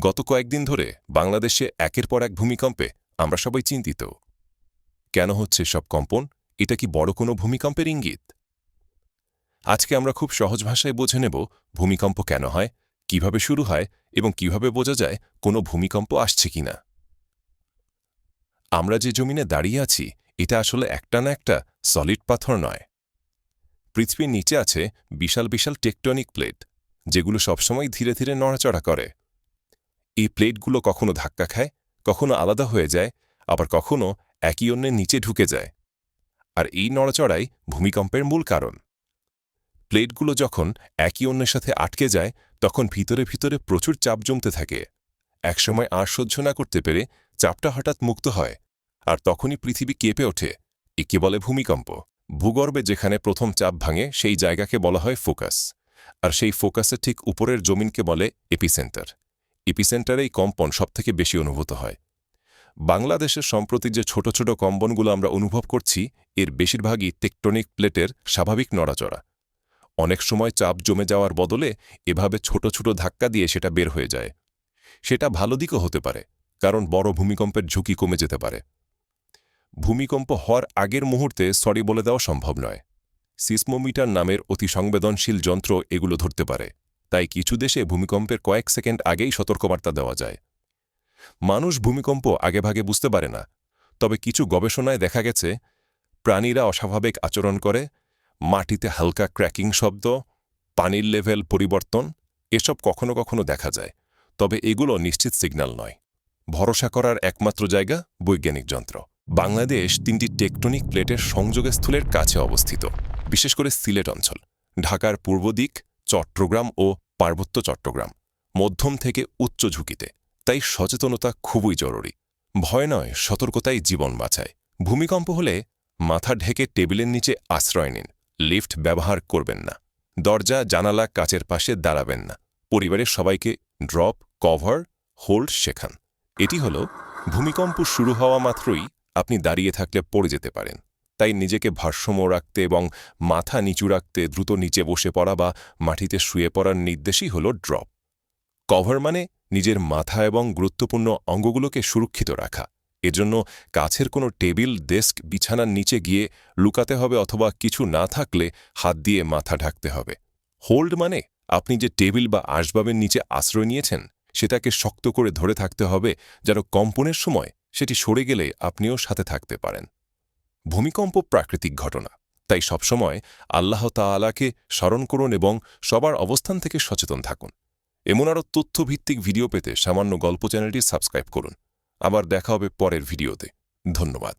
গত কয়েকদিন ধরে বাংলাদেশে একের পর এক ভূমিকম্পে আমরা সবাই চিন্তিত। কেন হচ্ছে সব কম্পন? এটা কি বড় কোনো ভূমিকম্পের ইঙ্গিত? আজকে আমরা খুব সহজ ভাষায় বোঝে নেব ভূমিকম্প কেন হয়, কীভাবে শুরু হয় এবং কীভাবে বোঝা যায় কোনো ভূমিকম্প আসছে কিনা আমরা যে জমিনে দাঁড়িয়ে আছি, এটা আসলে একটা না একটা সলিড পাথর নয়। পৃথিবীর নিচে আছে বিশাল বিশাল টেকটনিক প্লেট, যেগুলো সবসময় ধীরে ধীরে নড়াচড়া করে। এই প্লেটগুলো কখনো ধাক্কা খায়, কখনো আলাদা হয়ে যায়, আবার কখনো একই অন্যের নিচে ঢুকে যায়। আর এই নড়াচড়াই ভূমিকম্পের মূল কারণ। প্লেটগুলো যখন একই অন্যের সাথে আটকে যায়, তখন ভিতরে ভিতরে প্রচুর চাপ জমতে থাকে। একসময় আর সহ্য না করতে পেরে চাপটা হঠাৎ মুক্ত হয়, আর তখনই পৃথিবী কেঁপে ওঠে, একে বলে ভূমিকম্প। ভূগর্ভে যেখানে প্রথম চাপ ভাঙে, সেই জায়গাকে বলা হয় ফোকাস। আর সেই ফোকাসের ঠিক উপরের জমিনকে বলে এপিসেন্টার। এপিসেন্টারেই কম্পন সবথেকে বেশি অনুভূত হয়। বাংলাদেশের সম্প্রতি যে ছোট ছোট কম্পনগুলো আমরা অনুভব করছি, এর বেশিরভাগই টেকটনিক প্লেটের স্বাভাবিক নড়াচড়া। অনেক সময় চাপ জমে যাওয়ার বদলে এভাবে ছোট ছোট ধাক্কা দিয়ে সেটা বের হয়ে যায়। সেটা ভালো দিকও হতে পারে, কারণ বড় ভূমিকম্পের ঝুঁকি কমে যেতে পারে। ভূমিকম্প হওয়ার আগের মুহূর্তে সরি বলে দেওয়া সম্ভব নয়। সিসমোমিটার নামের অতি সংবেদনশীল যন্ত্র এগুলো ধরতে পারে। তাই কিছু দেশে ভূমিকম্পের কয়েক সেকেন্ড আগেই সতর্কবার্তা দেওয়া যায়। মানুষ ভূমিকম্প আগেভাগে বুঝতে পারে না, তবে কিছু গবেষণায় দেখা গেছে, প্রাণীরা অস্বাভাবিক আচরণ করে, মাটিতে হালকা ক্র্যাকিং শব্দ, পানির লেভেল পরিবর্তন, এসব কখনো কখনো দেখা যায়, তবে এগুলো নিশ্চিত সিগন্যাল নয়। ভরসা করার একমাত্র জায়গা বৈজ্ঞানিক যন্ত্র। বাংলাদেশ তিনটি টেকটনিক প্লেটের সংযোগস্থলের কাছে অবস্থিত, বিশেষ করে সিলেট অঞ্চল। ঢাকার পূর্ব দিক চট্টগ্রাম ও পার্বত্য চট্টগ্রাম, মধ্যম থেকে উচ্চ ঝুঁকিতে, তাই সচেতনতা খুবই জরুরি। ভয় নয় সতর্কতাই জীবন বাঁচায়। ভূমিকম্প হলে মাথা ঢেকে টেবিলের নিচে আশ্রয় নিন, লিফট ব্যবহার করবেন না, দরজা, জানালা কাচের পাশে দাঁড়াবেন না, পরিবারের সবাইকে ড্রপ, কভার, হোল্ড শেখান। এটি হল, ভূমিকম্প শুরু হওয়া মাত্রই আপনি দাঁড়িয়ে থাকলে পড়ে যেতে পারেন। তাই নিজেকে ভারসাম্য রাখতে এবং মাথা নিচু রাখতে দ্রুত নিচে বসে পড়া বা মাটিতে শুয়ে পড়ার নির্দেশই হল ড্রপ। কভার মানে নিজের মাথা এবং গুরুত্বপূর্ণ অঙ্গগুলোকে সুরক্ষিত রাখা। এজন্য কাছের কোনো টেবিল, ডেস্ক, বিছানার নিচে গিয়ে লুকাতে হবে অথবা কিছু না থাকলে হাত দিয়ে মাথা ঢাকতে হবে। হোল্ড মানে আপনি যে টেবিল বা আসবাবের নিচে আশ্রয় নিয়েছেন, সেটাকে শক্ত করে ধরে থাকতে হবে যেন কম্পনের সময় সেটি সরে গেলে আপনিও সাথে থাকতে পারেন। ভূমিকম্প প্রাকৃতিক ঘটনা। তাই সবসময় আল্লাহ তাআলাকে স্মরণ করুন এবং সবার অবস্থান থেকে সচেতন থাকুন। এমন আরও তথ্যভিত্তিক ভিডিও পেতে সামান্য গল্প চ্যানেলটি সাবস্ক্রাইব করুন। আবার দেখা হবে পরের ভিডিওতে। ধন্যবাদ।